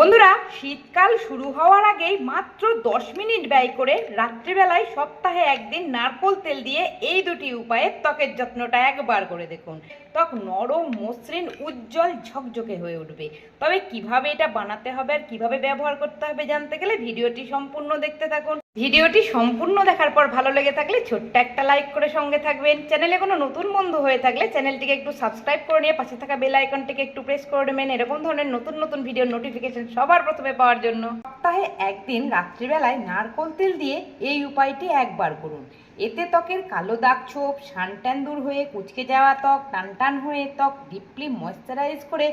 বন্ধুরা, শীতকাল শুরু হওয়ার আগেই মাত্র দশ মিনিট ব্যয় করে রাত্রিবেলায় সপ্তাহে একদিন নারকোল তেল দিয়ে এই দুটি উপায়ে ত্বকের যত্নটা একবার করে দেখুন। ত্বক নরম, মসৃণ, উজ্জ্বল, ঝকঝকে হয়ে উঠবে। তবে কীভাবে এটা বানাতে হবে আর কীভাবে ব্যবহার করতে হবে জানতে গেলে ভিডিওটি সম্পূর্ণ দেখতে থাকুন। ভিডিওটি সম্পূর্ণ দেখার পর ভালো লেগে থাকলে ছোট্ট একটা লাইক করে সঙ্গে থাকবেন। চ্যানেলে কোনো নতুন বন্ধু হয়ে থাকলে চ্যানেলটিকে একটু সাবস্ক্রাইব করে নিয়ে পাশে থাকা বেল আইকনটিকে একটু প্রেস করে নেবেন। এরকম ধরনের নতুন নতুন ভিডিও নোটিফিকেশন সবার প্রথমে পাওয়ার জন্য। সপ্তাহে একদিন রাত্রিবেলায় নারকোল তেল দিয়ে এই উপায়টি একবার করুন। এতে ত্বকের কালো দাগ ছোপ, সানট্যান দূর হয়ে কুচকে যাওয়া ত্বক টান টান হয়ে ত্বক ডিপলি ময়শ্চারাইজ করে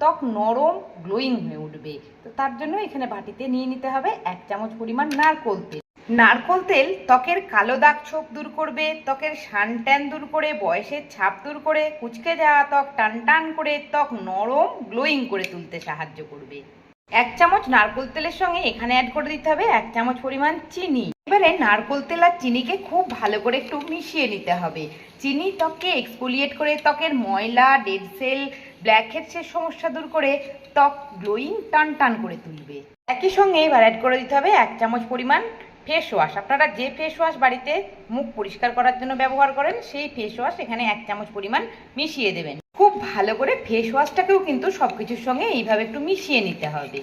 ত্বক নরম গ্লোয়িং হয়ে উঠবে। তো তার জন্য এখানে বাটিতে নিয়ে নিতে হবে এক চামচ পরিমাণ নারকোল তেল। নারকোল তেল ত্বকের কালো দাগ ছোপ দূর করবে, ত্বকের সানট্যান দূর করে, বয়সের ছাপ দূর করে, কুচকে যাওয়া ত্বক টান টান করে, ত্বক নরম, গ্লোয়িং করে তুলতে সাহায্য করবে। এক চামচ নারকোল তেলের সঙ্গে এখানে অ্যাড করে দিতে হবে এক চামচ পরিমাণ চিনি। এবারে নারকোল তেল আর চিনিকে খুব ভালো করে একটু মিশিয়ে নিতে হবে। চিনি ত্বককে এক্সফোলিয়েট করে, ত্বকের ময়লা ডেড সেল ব্ল্যাক হেডসের সমস্যা দূর করে, ত্বক গ্লোয়িং টান টান করে তুলবে। একই সঙ্গে এবার অ্যাড করে দিতে হবে এক চামচ পরিমাণ ফেস ওয়াশ আপনারা যে ফেস ওয়াশ বাড়িতে মুখ পরিষ্কার করার জন্য ব্যবহার করেন, সেই ফেস ওয়াশ এখানে এক চামচ পরিমাণ মিশিয়ে দেবেন। খুব ভালো করে ফেস ওয়াশটাকেও কিন্তু সব কিছুর সঙ্গে এইভাবে একটু মিশিয়ে নিতে হবে।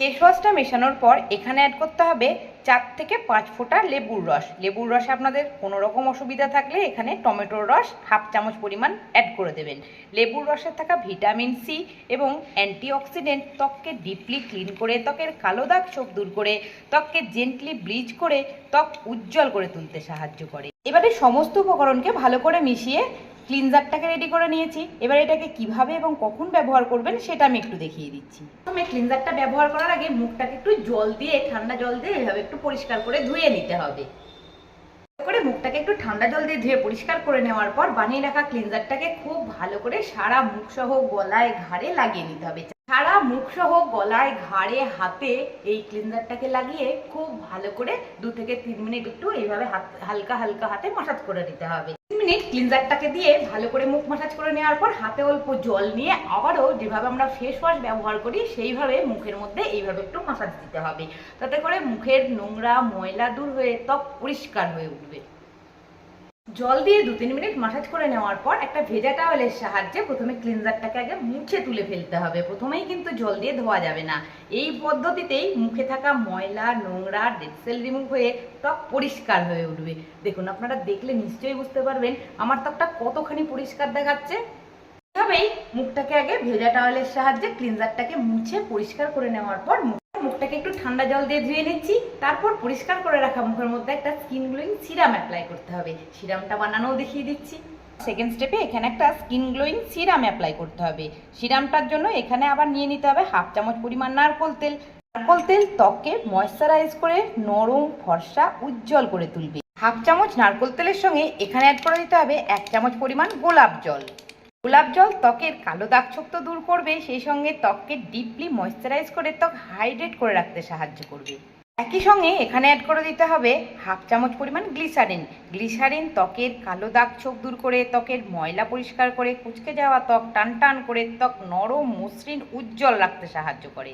ফেস ওয়াশটা মেশানোর পর এখানে অ্যাড করতে হবে চার থেকে পাঁচ ফোঁটা লেবুর রস। লেবুর রসে আপনাদের কোনো রকম অসুবিধা থাকলে এখানে টমেটোর রস হাফ চামচ পরিমাণ অ্যাড করে দেবেন। লেবুর রসে থাকা ভিটামিন সি এবং অ্যান্টিঅক্সিডেন্ট ত্বককে ডিপলি ক্লিন করে, ত্বকের কালো দাগ ছোপ দূর করে, ত্বককে জেন্টলি ব্লিচ করে, ত্বক উজ্জ্বল করে তুলতে সাহায্য করে। এবারে সমস্ত উপকরণকে ভালো করে মিশিয়ে ক্লিনজারটাকে রেডি করে নিয়েছি। এবার এটাকে কীভাবে এবং কখন ব্যবহার করবেন সেটা আমি একটু দেখিয়ে দিচ্ছি। প্রথমে ক্লিনজারটা ব্যবহার করার আগে মুখটাকে একটু জল দিয়ে, ঠান্ডা জল দিয়ে এভাবে একটু পরিষ্কার করে ধুয়ে নিতে হবে। করে মুখটাকে একটু ঠান্ডা জল দিয়ে ধুয়ে পরিষ্কার করে নেওয়ার পর বানিয়ে রাখা ক্লিনজারটাকে খুব ভালো করে সারা মুখ সহ গলায় ঘাড়ে লাগিয়ে নিতে হবে। সারা মুখ সহ গলায় ঘাড়ে, হাতে এই ক্লিনজারটাকে লাগিয়ে খুব ভালো করে দু থেকে তিন মিনিট একটু এইভাবে হালকা হালকা হাতে মাসাজ করে নিতে হবে। মিনিট ক্লিনজারটাকে দিয়ে ভালো করে মুখ মাসাজ করে নেওয়ার পর হাতে অল্প জল নিয়ে আবারও যেভাবে আমরা ফেস ওয়াশ ব্যবহার করি, সেইভাবে মুখের মধ্যে এইভাবে একটু মাসাজ দিতে হবে। তাতে করে মুখের নোংরা ময়লা দূর হয়ে ত্বক পরিষ্কার হয়ে উঠবে। জল দিয়ে দু তিন মিনিট মাসাজ করে নেওয়ার পর একটা ভেজা টাওয়েলের সাহায্যে প্রথমে ক্লিনজারটাকে আগে মুছে তুলে ফেলতে হবে। প্রথমেই কিন্তু জল দিয়ে ধোয়া যাবে না। এই পদ্ধতিতেই মুখে থাকা ময়লা, নোংরা ডেড সেল রিমুভ হয়ে ত্বক পরিষ্কার হয়ে উঠবে। দেখুন, আপনারা দেখলে নিশ্চয়ই বুঝতে পারবেন আমার ত্বকটা কতখানি পরিষ্কার দেখাচ্ছে। এভাবেই মুখটাকে আগে ভেজা টাওয়েলের সাহায্যে ক্লিনজারটাকে মুছে পরিষ্কার করে নেওয়ার পর মুখটাকে একটু ঠান্ডা জল দিয়ে ধুয়ে নিচ্ছি। তারপর পরিষ্কার করে রাখা মুখের মধ্যে একটা স্কিন গ্লোয়িং সিরাম অ্যাপ্লাই করতে হবে। সিরামটা বানানোও দেখিয়ে দিচ্ছি। সেকেন্ড স্টেপে এখানে একটা স্কিন গ্লোয়িং সিরাম অ্যাপ্লাই করতে হবে। সিরামটার জন্য এখানে আবার নিয়ে নিতে হবে হাফ চামচ পরিমাণ নারকোল তেল। নারকোল তেল ত্বককে ময়শ্চারাইজ করে নরম, ফর্সা, উজ্জ্বল করে তুলবে। হাফ চামচ নারকোল তেলের সঙ্গে এখানে অ্যাড করে দিতে হবে এক চামচ পরিমাণ গোলাপ জল। গোলাপ জল ত্বকের কালো দাগ ছোপ তো দূর করবে, সেই সঙ্গে ত্বককে ডিপলি ময়শ্চারাইজ করে ত্বক হাইড্রেট করে রাখতে সাহায্য করবে। একই সঙ্গে এখানে অ্যাড করে দিতে হবে হাফ চামচ পরিমাণ গ্লিসারিন গ্লিসারিন ত্বকের কালো দাগ ছোপ দূর করে, ত্বকের ময়লা পরিষ্কার করে, কুচকে যাওয়া ত্বক, টান টান করে ত্বক নরম, মসৃণ, উজ্জ্বল রাখতে সাহায্য করে।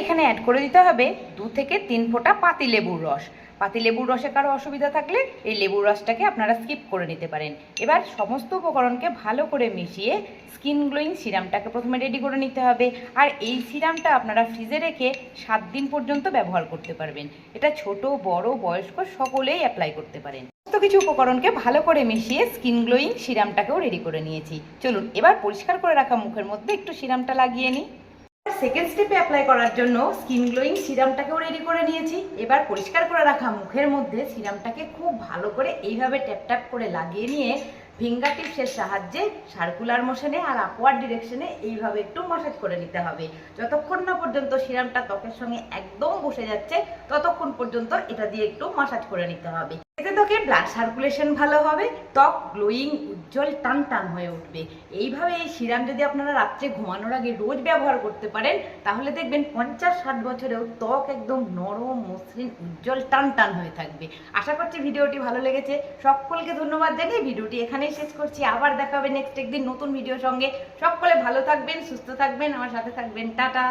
এখানে অ্যাড করে দিতে হবে দু থেকে তিন ফোঁটা পাতি লেবুর রস। পাতি লেবুর রসে কারও অসুবিধা থাকলে এই লেবুর রসটাকে আপনারা স্কিপ করে নিতে পারেন। এবার সমস্ত উপকরণকে ভালো করে মিশিয়ে স্কিন গ্লোয়িং সিরামটাকে প্রথমে রেডি করে নিতে হবে। আর এই সিরামটা আপনারা ফ্রিজে রেখে সাত দিন পর্যন্ত ব্যবহার করতে পারবেন। এটা ছোট, বড়, বয়স্ক সকলেই অ্যাপ্লাই করতে পারেন। সমস্ত কিছু উপকরণকে ভালো করে মিশিয়ে স্কিন গ্লোয়িং সিরামটাকেও রেডি করে নিয়েছি। চলুন, এবার পরিষ্কার করে রাখা মুখের মধ্যে একটু সিরামটা লাগিয়ে নিই। সেকেন্ড স্টেপে অ্যাপ্লাই করার জন্য স্কিন গ্লোয়িং সিরামটাকেও রেডি করে নিয়েছি। এবার পরিষ্কার করে রাখা মুখের মধ্যে সিরামটাকে খুব ভালো করে এইভাবে ট্যাপ ট্যাপ করে লাগিয়ে নিয়ে ফিঙ্গার টিপসের সাহায্যে সার্কুলার মোশনে আর আপওয়ার্ড ডিরেকশনে এইভাবে একটু মাসাজ করে নিতে হবে। যতক্ষণ না পর্যন্ত সিরামটা ত্বকের সঙ্গে একদম বসে যাচ্ছে, ততক্ষণ পর্যন্ত এটা দিয়ে একটু মাসাজ করে নিতে হবে। এতে তোকে ব্লাড সার্কুলেশন ভালো হবে, ত্বক গ্লোয়িং উজ্জ্বল টান টান হয়ে উঠবে। এইভাবে এই সিরাম যদি আপনারা রাত্রে ঘুমানোর আগে রোজ ব্যবহার করতে পারেন, তাহলে দেখবেন পঞ্চাশ ষাট বছরেও ত্বক একদম নরম, মসৃণ, উজ্জ্বল টান টান হয়ে থাকবে। আশা করছি ভিডিওটি ভালো লেগেছে। সকলকে ধন্যবাদ জানিয়ে ভিডিওটি এখানেই শেষ করছি। আবার দেখা হবে নেক্সট একদিন নতুন ভিডিওর সঙ্গে। সকলে ভালো থাকবেন, সুস্থ থাকবেন। আমার সাথে থাকবেন। টাটা।